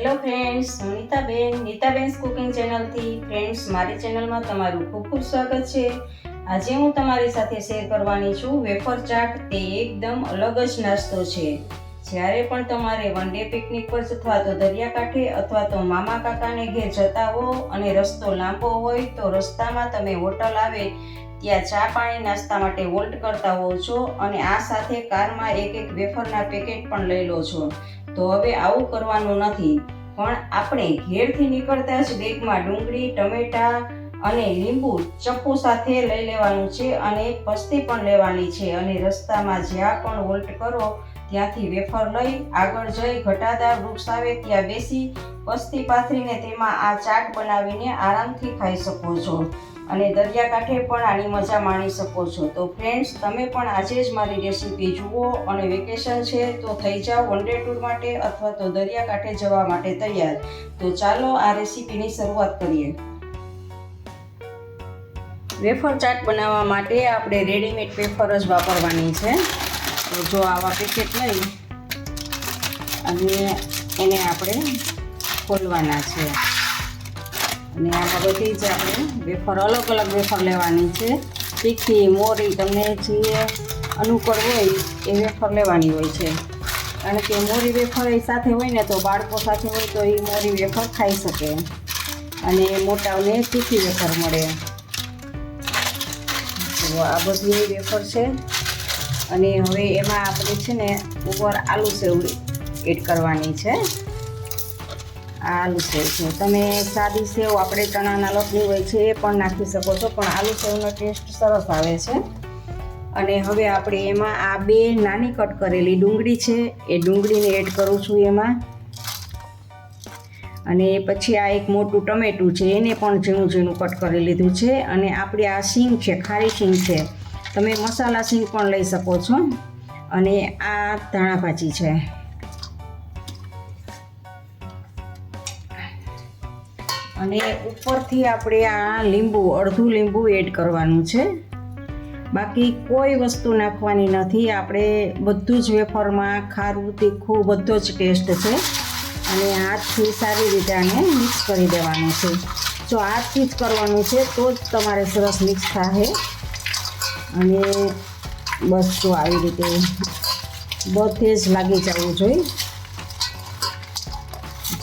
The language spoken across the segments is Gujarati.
હેલો ફ્રેન્ડ્સ હું નીતાબેન નીતાબેન્સ કુકિંગ ચેનલથી ફ્રેન્ડ્સ મારી ચેનલમાં તમારું ખૂબ ખૂબ સ્વાગત છે. આજે હું તમારી સાથે શેર કરવાની છું વેફર ચાટ તે એકદમ અલગ જ નાસ્તો છે. જ્યારે પણ તમારે વન ડે પિકનિક પર અથવા તો દરિયાકાંઠે અથવા તો મામા કાકાને ઘેર જતા હો અને રસ્તો લાંબો હોય તો રસ્તામાં તમે હોટલ આવે, ત્યાં ચા પાણી નાસ્તા માટે વોલ્ટ કરતા હોવ છો અને આ સાથે કારમાં એક એક વેફરના પેકેટ પણ લઈ લો છો. તો હવે આવું કરવાનું નથી. પણ આપણે ઘેરથી નીકળતા જ બેગમાં ડુંગળી, ટમેટા અને લીંબુ ચપ્પુ સાથે લઈ લેવાનું છે અને પસ્તી પણ લેવાની છે. અને રસ્તામાં જ્યાં પણ વોલ્ટ કરો ત્યાંથી વેફર લઈ આગળ જઈ ઘટાદાર વૃક્ષ આવે ત્યાં બેસી પસ્તી પાથરીને તેમાં આ ચાટ બનાવીને આરામથી ખાઈ શકો છો. અને દરિયાકાંઠે પણ આની મજા માણી શકો છો. તો ફ્રેન્ડ્સ તમે પણ આજે જ મારી રેસીપી જુઓ અને વેકેશન છે તો થઈ જાઓ વન ડે ટૂર માટે અથવા તો દરિયાકાંઠે જવા માટે તૈયાર. તો ચાલો આ રેસીપીની શરૂઆત કરીએ. વેફર ચાટ બનાવવા માટે આપણે રેડીમેડ વેફર જ વાપરવાની છે. તો જો આવા પેકેટ લઈ અને એને આપણે ખોલવાના છે. અને આમાં બધી જ આપણે વેફર, અલગ અલગ વેફર લેવાની છે. તીખી, મોરી, તમને જે અનુકૂળ હોય એ વેફર લેવાની હોય છે. કારણ કે મોરી વેફર એ સાથે હોય ને તો બાળકો સાથે હોય તો એ મોરી વેફર ખાઈ શકે. અને મોટાઓને તીખી વેફર મળે. આ બધી વેફર છે. અને હવે એમાં આપણે છે ને ઉપર આલુ સેવ એડ કરવાની છે. આલુ સેવ છે. તમે સાદી સેવ આપણે ચણાના લોટની હોય છે એ પણ નાખી શકો છો, પણ આલુ સેવનો ટેસ્ટ સરસ આવે છે. અને હવે આપણે એમાં આ બે નાની કટ કરેલી ડુંગળી છે, એ ડુંગળીને એડ કરું છું એમાં. અને પછી આ એક મોટું ટમેટું છે, એને પણ ઝીણું ઝીણું કટ કરી લીધું છે. અને આપણી આ સીંગ છે, ખારી સીંગ છે તમે મસાલા સિંગ પણ લઈ શકો છો. અને આ ધાણા ભાજી છે. અને ઉપરથી આપણે આ લીંબુ, અડધું લીંબુ એડ કરવાનું છે. બાકી કોઈ વસ્તુ નાખવાની નથી. આપણે બધું જ વેફરમાં ખારું, તીખું, બધો જ ટેસ્ટ છે. અને હાથથી સારી રીતે આને મિક્સ કરી દેવાનું છે. જો હાથથી જ કરવાનું છે, તો જ તમારે સરસ મિક્સ થાય અને બસ જો આવી રીતે બધે જ લાગી જવું જોઈએ.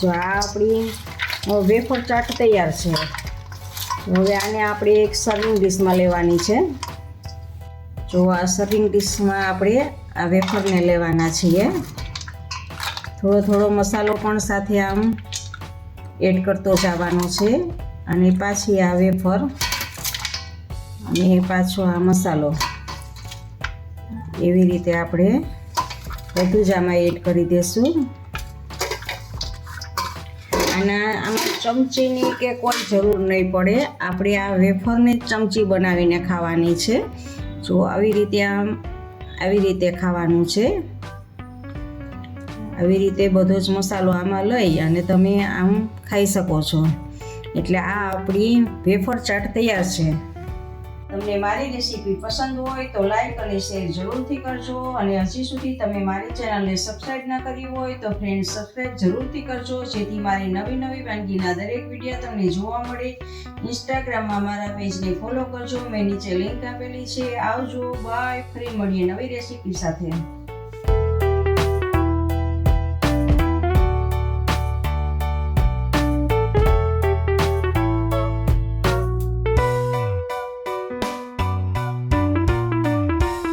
જો આ આપણી વેફર ચાટ તૈયાર છે. હવે આને આપણે એક સર્વિંગ ડીશમાં લેવાની છે. જો આ સર્વિંગ ડીશમાં આપણે આ વેફરને લેવાના છીએ. થોડો થોડો મસાલો પણ સાથે આમ એડ કરતો જવાનો છે. અને પાછી આ વેફર અને પાછો આ મસાલો. એવી રીતે આપણે બધું જ આમાં એડ કરી દઈશું આના આમાં ચમચીની કે કોઈ જરૂર નહીં પડે. આપણે આ વેફરને ચમચી બનાવીને ખાવાની છે. જો આવી રીતે આમ આવી રીતે ખાવાનું છે. આવી રીતે બધો જ મસાલો આમાં લઈ અને તમે આમ ખાઈ શકો છો. એટલે આ આપણી વેફર ચાટ તૈયાર છે. તમને મારી રેસીપી પસંદ હોય તો લાઈક અને શેર જરૂરથી કરજો અને હજી સુધી તમે મારી ચેનલને સબસ્ક્રાઈબ ના કરી હોય તો ફ્રેન્ડ સબસ્ક્રાઈબ જરૂરથી કરજો, જેથી મારી નવી નવી વાનગીના દરેક વીડિયો તમને જોવા મળે. ઇન્સ્ટાગ્રામમાં મારા પેજને ફોલો કરજો, મેં નીચે લિંક આપેલી છે. આવજો બાય ફ્રી મળીએ નવી રેસીપી સાથે.